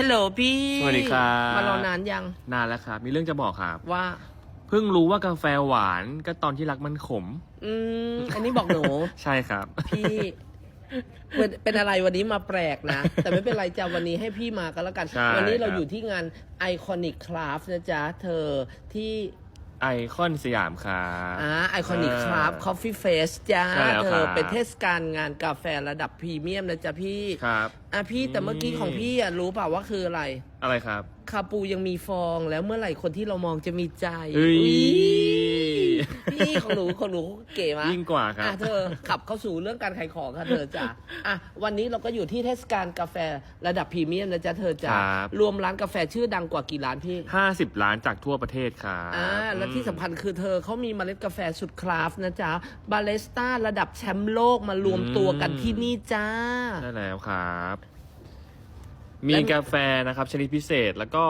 ฮัลโหลพี่สวัสดีครับมารอนานยัง นานแล้วครับ มีเรื่องจะบอกครับ ว่า เพิ่งรู้ว่ากาแฟหวานก็ตอนที่รักมันขม อืม อันนี้บอกหนู ใช่ครับ พี่เป็นเป็นอะไรวันนี้มาแปลกนะ แต่ไม่เป็นไรจ้าวันนี้ให้พี่มาก็แล้วกันใช่วันี้เราครับอยู่ที่งาน Iconic Craft นะจ๊ะ เธอที่ ไอคอนสยามครับ อ่าไอคออ Craft Coffee Face จ้าใช่แล้วเธครัอบเป็นเทศกาลงานกาแฟระดับพรีเมียมนะจ๊ะพี่ครับ อะพี่แต่เมื่อกี้ของพี่อะรู้เปล่าว่าคืออะไร อะไรครับคาปูยังมีฟองแล้วเมื่อไหร่คนที่เรามองจะมีใจเอ้ย อุ๊ พี่ของหนูของหนูเก๋มากยิ่งกว่าครับ อะเธอขับเข้าสู่เรื่องการขายของค่ะเธอจ้ะอะวันนี้เราก็อยู่ที่เทศกาลกาแฟระดับพรีเมียมนะจ๊ะเธอจ้ะครับ รวมร้านกาแฟชื่อดังกว่ากี่ร้านพี่ ห้าสิบล้านจากทั่วประเทศครับอ่าและที่สำคัญคือเธอเขามีเมล็ดกาแฟสุดคราฟต์นะจ๊ะบาเลสต้าระดับแชมป์โลกมารวมตัวกันที่นี่จ้าใช่แล้วครับ มีและกาแฟนะครับ ชนิดพิเศษแล้วก็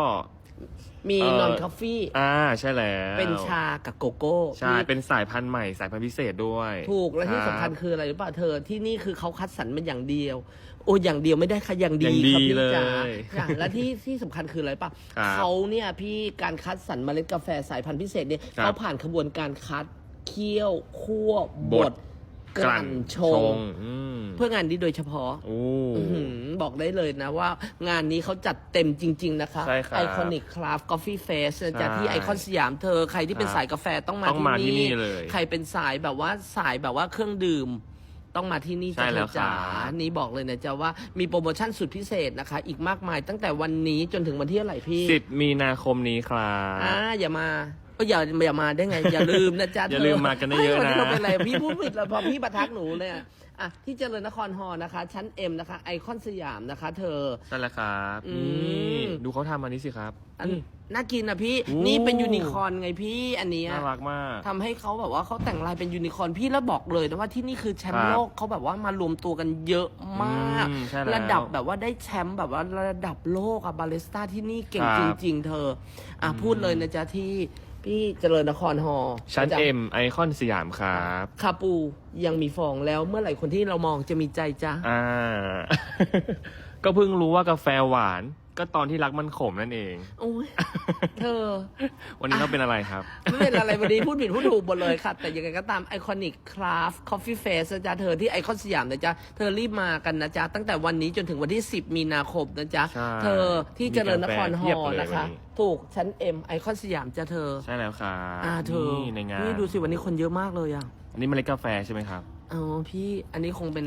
มีเอ่อ นอนคอฟฟี่อ่าใช่แล้วเป็นชากับโกโก้ใช่พี่เป็นสายพันธุ์ใหม่สายพันธุ์พิเศษด้วยถูกและที่รับสำคัญคืออะไรรู้ป่ะเธอที่นี่คือเขาคัดสรรเป็นอย่างเดียว โอ้อย่างเดียวไม่ได้ค่ะอย่างดีอย่างดีครับพี่เลยจ๋าค่ะและที่ที่สำคัญคืออะไรป่ะครับ เขาเนี่ยพี่การคัดสรรเมล็ดกาแฟสายพันธุ์พิเศษเนี่ยครับเขาผ่านขบวนการคัดเคี่ยวคั่วบบดด กลั่นชงอืมเพื่องานนี้โดยเฉพาะโอ้อื้อหือบอกได้เลยนะว่า งานนี้เขาจัดเต็มจริง ๆ นะคะใช่ครับไอคอนิกคราฟกาแฟเฟสจะใช่ที่ไอคอนสยามเธอ ใครที่เป็นครับสายกาแฟต้องมาต้องมาที่นี่เลยใครเป็นสายแบบว่าสายแบบว่าเครื่องดื่มต้องมาที่นี่ใช่จ้ะแล้วเธอจ๋าครับนี่บอกเลยนะจ๊ะว่ามีโปรโมชั่นสุดพิเศษนะคะ อีกมากมายตั้งแต่วันนี้จนถึงวันที่เท่าไหร่พี่สิบมีนาคมนี้ครับ อ่าอย่ามา ก็อย่าอย่ามาได้ไง อย่าลืมนะจ๊ะอย่าลืมมากันเยอะๆฮ้วันนี้นะเราเป็นอะไรพี่พูดผิดแล้วพอพี่ประทักหนูเลยอะอะที่เจริญนครฮอลล์นะคะ ชั้นเอ็มนะคะ ไอคอนสยามนะคะ เธอใช่แล้วครับอืม นี่ดูเขาทำอันนี้สิครับ อันนี่น่ากินอะพี่ โอ้ นี่เป็นยูนิคอร์นไงพี่อันเนี้ยน่ารักมาก ทำให้เขาแบบว่าเขาแต่งลายเป็นยูนิคอร์นพี่แล้วบอกเลยนะว่าที่นี่คือแชมครัป์บโลกเขาแบบว่ามารวมตัวกันเยอะมาก อืมใช่แล้วระดับแบบว่าได้แชมป์แบบว่าระดับโลกอะบาเลสต้าที่นี่เก่งคจรับริง ๆ เธอ อะพูดเลยนะจ๊ะที่ พี่เจริญนครฮอลล์ชั้นจ๊ะเอ็มไอคอนสยามครับคาปูยังมีฟองแล้วเมื่อไหร่คนที่เรามองจะมีใจจ้ะอ่า ก็เพิ่งรู้ว่ากาแฟหวาน ก็ตอนที่รักมันขมนั่นเอง โอ้ยเธอ วันนี้เราเป็นอะไรครับ ไม่เป็นอะไรวันนี้พูดผิดพูดถูกหมดเลยค่ะ แต่ยังไงก็ตามไอคอนิกคราฟคอฟฟี่เฟสนะจ๊ะเธอที่ไอคอนสยามนะจ๊ะ เธอรีบมากันนะจ๊ะ ตั้งแต่วันนี้จนถึงวันที่ 10 มีนาคมนะจ๊ะ ใช่เธอที่เจริญนครฮมีอกาแฟเพียบลล์เลยนะคะวันนี้ ถูกชั้นเอ็มไอคอนสยามจ้ะเธอ ใช่แล้วครับอ่าเธอนี่ในงานนี่ดูสิวันนี้คนเยอะมากเลยอะ อันนี้เมล็ดกาแฟใช่ไหมครับ อ๋อพี่อันนี้คงเป็น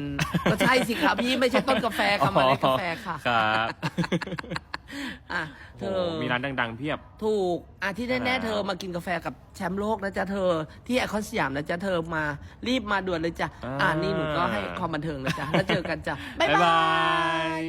ก็ใช่สิครับพี่ไม่ใช่ต้นกาแฟค่ะเมาเลยกาแฟค่ะครับอะเธโอ้อมีร้านดังๆเพียบ ถูกอะที่แน่ๆครับเธอมากินกาแฟกับแชมป์โลกนะจ๊ะเธอ ที่ไอคอนสยามนะจ๊ะเธอมารีบมาด่วนเลยจ้ะอ่าอ่านี่หนูก็ให้ความบันเทิงนะจ๊ะแล้วเจอกันจ้ะบ๊ายบ๊ายบาบาย ย